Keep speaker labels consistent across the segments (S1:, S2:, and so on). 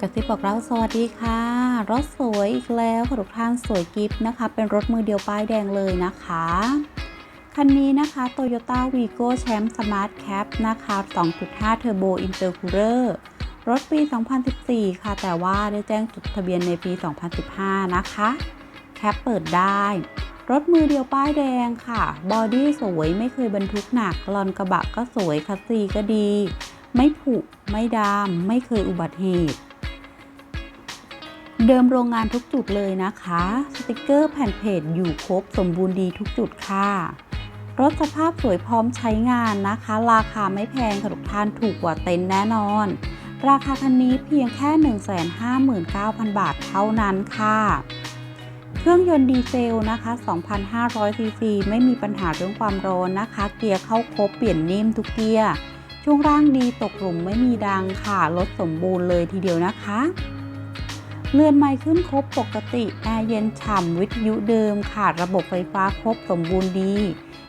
S1: กระซิบบอกเราสวัสดีค่ะ รถสวยอีกแล้วค่ะทุกท่านสวยกิฟต์นะคะ เป็นรถมือเดียวป้ายแดงเลยนะคะ คันนี้นะคะ Toyota Vigo Champ Smart Cap นะคะ 2.5 Turbo Intercooler รถปี 2014 ค่ะ แต่ว่าได้แจ้งจดทะเบียนในปี 2015 นะคะ แคปเปิดได้ รถมือเดียวป้ายแดงค่ะ บอดี้สวยไม่เคยบรรทุกหนักลอนกระบะก็สวยคัสซีก็ดี ไม่ผุไม่ดำไม่เคยอุบัติเหตุ เดิมโรงงานทุกจุดเลยนะคะ สติกเกอร์แผ่นเพจอยู่ครบสมบูรณ์ดีทุกจุดค่ะ รถสภาพสวยพร้อมใช้งานนะคะ ราคาไม่แพงค่ะทุกท่านถูกกว่าเต็นท์แน่นอน ราคาคันนี้เพียงแค่ 159,000 บาทเท่านั้นค่ะ เครื่องยนต์ดีเซลนะคะ2,500ซีซีไม่มีปัญหาเรื่องความร้อนนะคะ เกียร์เข้าครบเปลี่ยนนิ่มทุกเกียร์ช่วงล่างดีตกหลุมไม่มีดังค่ะ รถสมบูรณ์เลยทีเดียวนะคะ เรือนไม้ขึ้นครบปกติแอร์เย็นฉ่ำวิทยุเดิมค่ะระบบไฟฟ้าครบสมบูรณ์ดี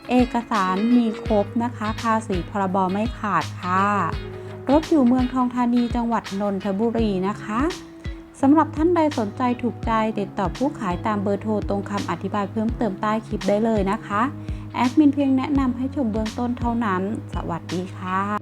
S1: เอกสารมีครบนะคะ ภาษีพรบไม่ขาดค่ะ รถอยู่เมืองทองธานีจังหวัดนนทบุรีนะคะสำหรับท่านใดสนใจถูกใจติดต่อผู้ขายตามเบอร์โทรตรงคำอธิบายเพิ่มเติมใต้คลิปได้เลยนะคะ แอดมินเพียงแนะนำให้ชมเบื้องต้นเท่านั้น สวัสดีค่ะ